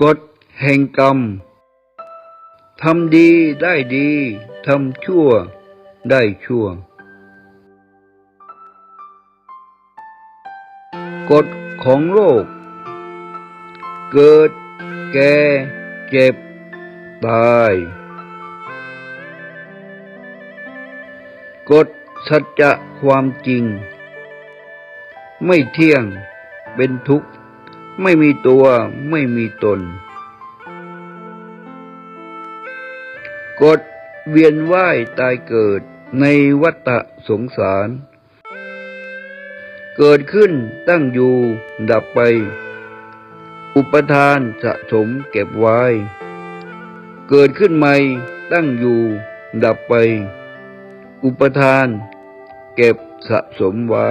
กฎแห่งกรรม ทำดีได้ดี ทำชั่วได้ชั่ว กฎของโลก เกิด แก่ เจ็บ ตาย กฎสัจจะความจริง ไม่เที่ยงเป็นทุกข์ ไม่มีตัวไม่มีตนกฎเวียนว่ายตายเกิดในวัฏสงสาร เกิดขึ้นตั้งอยู่ดับไป อุปทานสะสมเก็บไว้ เกิดขึ้นใหม่ตั้งอยู่ดับไป อุปทาน เก็บสะสมไว้